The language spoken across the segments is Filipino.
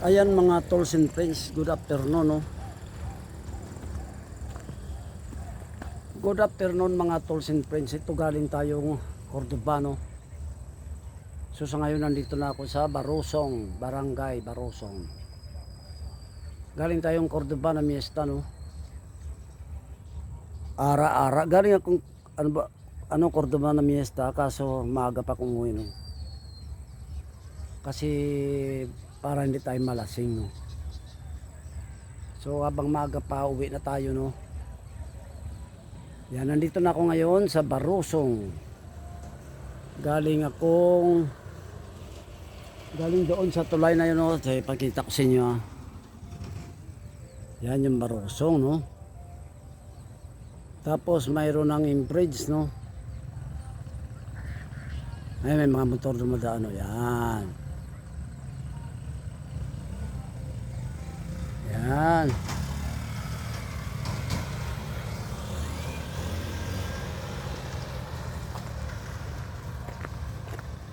Ayan mga tolls and friends, good afternoon no. Good afternoon mga tolls and friends. Ito galing tayong Cordoba no. So sa ngayon nandito na ako sa Barosong, Barangay Barosong. Galing tayong Cordoba na miesta no. Ara-ara. Galing akong ano ba ano Cordoba na miesta kaso maaga pa kong umuwi no. Kasi para hindi tayo malasing no. So habang maaga pa uwi na tayo no. Yan nandito na ako ngayon sa Barosong. Galing akong galing doon sa tulay na yun no. So, ipakita ko sa inyo ah. Yan yung Barosong no. Tapos mayroon ng bridge no. Ay, may mga motor dumadaan. Yan. Yan.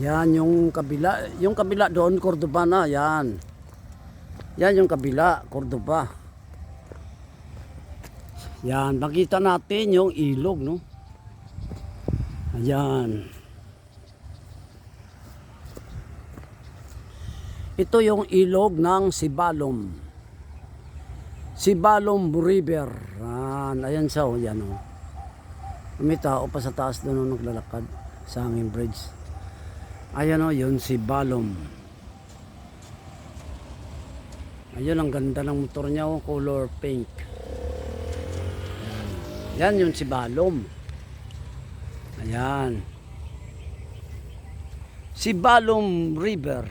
Yan yung kabila, yung kabila doon Cordoba na, yan. Yan yung kabila, Cordoba. Yan, makita natin yung ilog, no? Ayan. Ito yung ilog ng Sibalom. Sibalom River. Yan, ayan siya, oh, yan oh. May tao pa sa taas doon oh, naglalakad sa hanging bridge. Ayan oh, yun si Balom. Ayun, ang ganda ng motor niya oh, color pink. Yan, yun si Balom. Ayan. Si Balom River.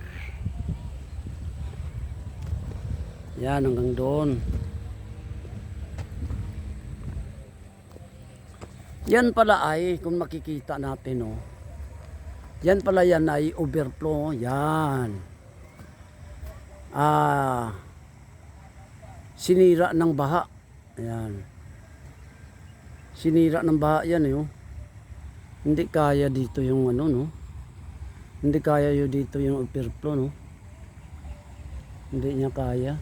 Yan, hanggang doon. Yan pala ay, kung makikita natin, oh. Yan pala yan ay overflow. Yan. Ah, sinira ng baha. Ayan. Sinira ng baha yan, eh, oh. Hindi kaya dito yung ano, no? Hindi kaya yung dito yung overflow, no? Hindi niya kaya.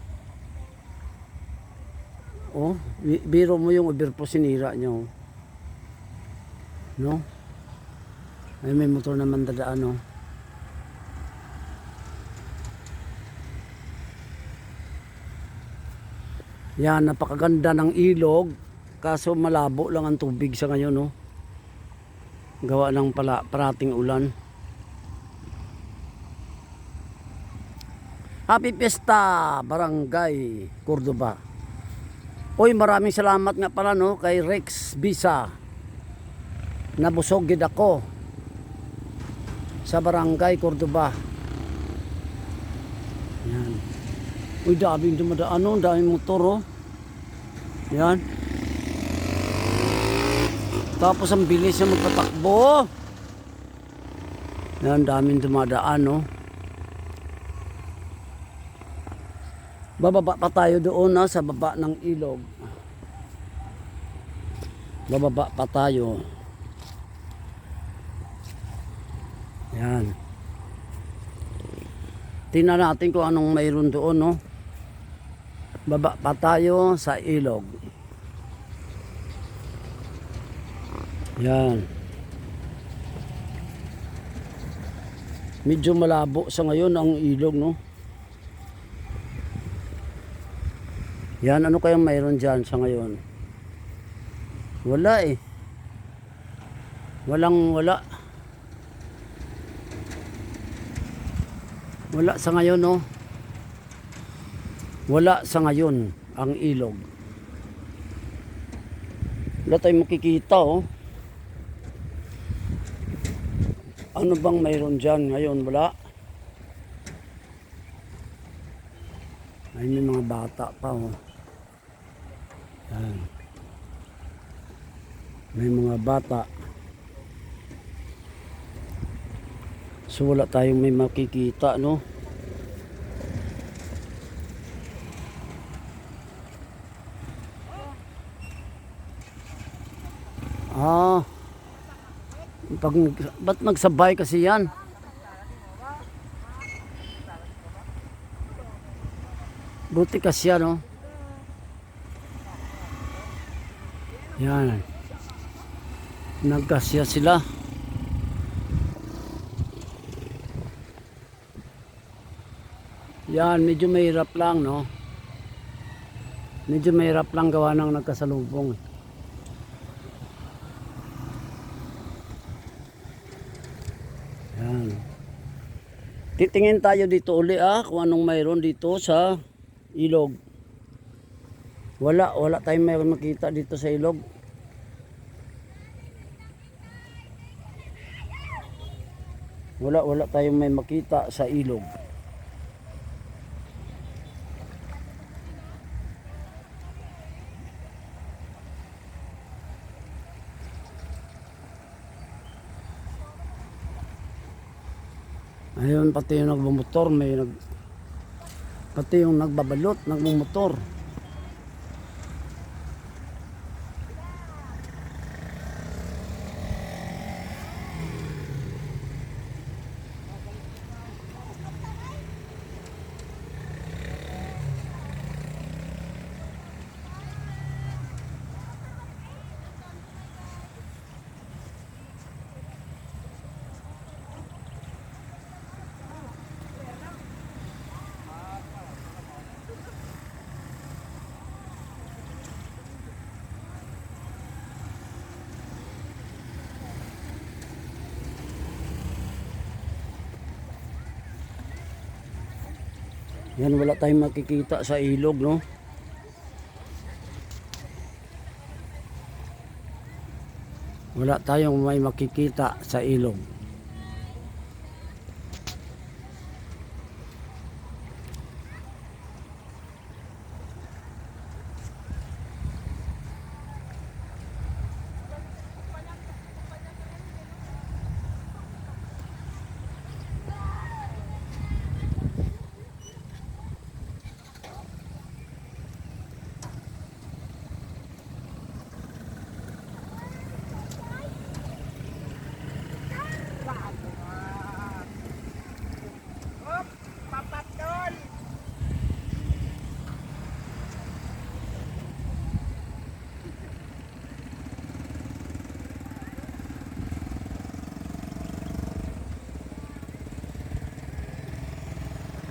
Oh, bi- biro mo yung overflow sinira niya, oh. No? Ay, may motor naman dadaan, no? Yan, napakaganda ng ilog. Kaso malabo lang ang tubig sa ngayon, no? Gawa ng pala, parating ulan. Happy Fiesta, Barangay Cordoba. Oy, maraming salamat nga pala no kay Rex Bisa. Nabusog gid ako sa Barangay Cordoba. Yan. Uy, daming dumadaan no, daming motor oh. Yan. Tapos ang bilis na magpatakbo. Yan, daming dumadaan no. Bababa pa tayo doon na sa baba ng ilog. Bababa pa tayo. Yan. Tingnan natin kung anong mayroon doon, no? Baba pa tayo sa ilog. Yan. Medyo malabo sa ngayon ang ilog, no? Yan, ano kayang mayroon dyan sa ngayon? Wala eh. Walang wala. Wala sa ngayon, no? Wala sa ngayon ang ilog. Wala tayong makikita, oh. Ano bang mayroon dyan ngayon? Wala. Ay, may mga bata pa, oh. Yan. May mga bata. So wala tayong may makikita, no? Ah. Pag, ba't nagsabay kasi yan? Buti kasi no. Yan. Nagkasya sila. Yan, medyo mahirap lang, no? Medyo mahirap lang gawa ng nagkasalubong. Yan. Titingin tayo dito uli ah, kung anong mayroon dito sa ilog. Wala, wala tayong may makita dito sa ilog. Wala, wala tayong may makita sa ilog. Ayun, pati yung nagmamotor, may nag... Pati yung nagbabalot, nagmamotor. Yan, wala tayong makikita sa ilog, no? Wala tayong may makikita sa ilog.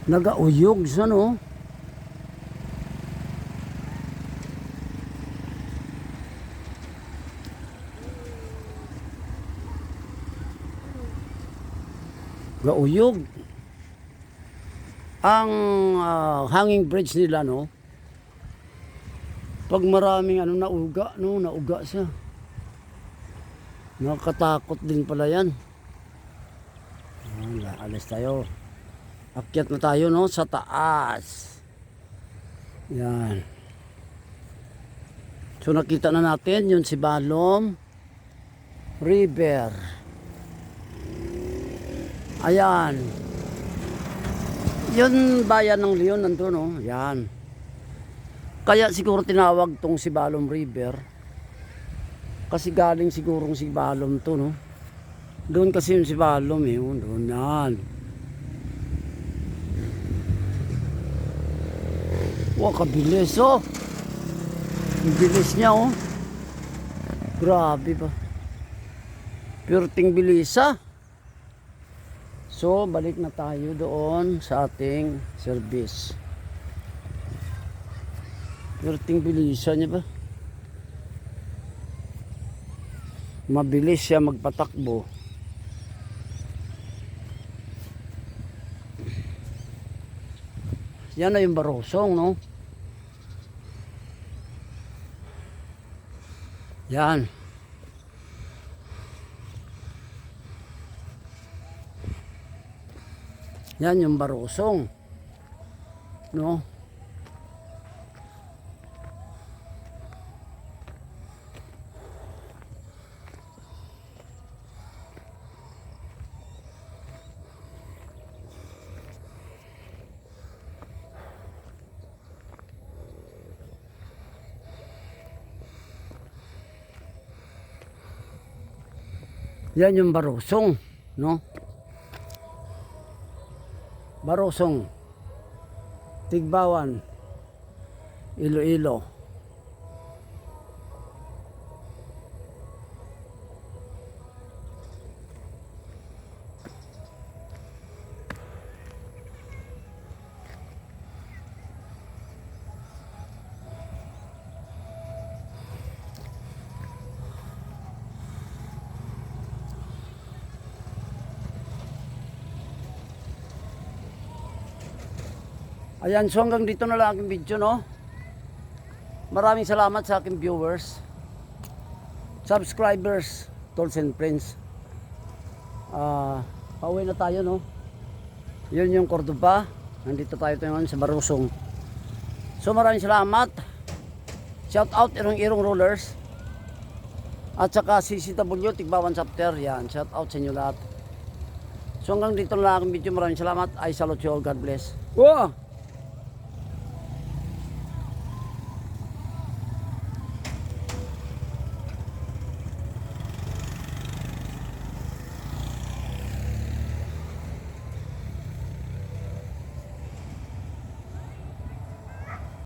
Nagauyog siya, no? Gauyog. Ang ah, hanging bridge nila, no? Pag maraming ano nauga, no, nauga siya. Nakakatakot din pala yan. Ayan, alis tayo. Akyat na tayo no sa taas. Yan. So nakita na natin yun si Balom River. Ayan. Yun bayan ng Leon nandun no. Yan. Kaya siguro tinawag tong si Balom River. Kasi galing sigurong si Balom to no. Doon kasi yung si Balom eh. Doon yan. Wow, kabilis oh. Ang bilis niya oh. Grabe ba. Pure ting bilis ah. So, balik na tayo doon sa ating service. Pure ting bilisa niya ba? Mabilis siya magpatakbo. Yan na yung barosong, no? Yan. Yan yung barosong. No? Yan yung barosong, no? Barosong. Tigbawan. Iloilo. Ayan, so hanggang dito na lang aking video, no? Maraming salamat sa aking viewers, subscribers, tolls and friends. Ah, pauwi na tayo, no? Yun yung Cordoba. Nandito tayo ngayon sa Barusong. So maraming salamat. Shout out irong irong rollers. At saka CCW, Tigbawan Chapter. Yan, shout out sa inyo lahat. So hanggang dito na lang aking video. Maraming salamat. I salute you all. God bless. Wow!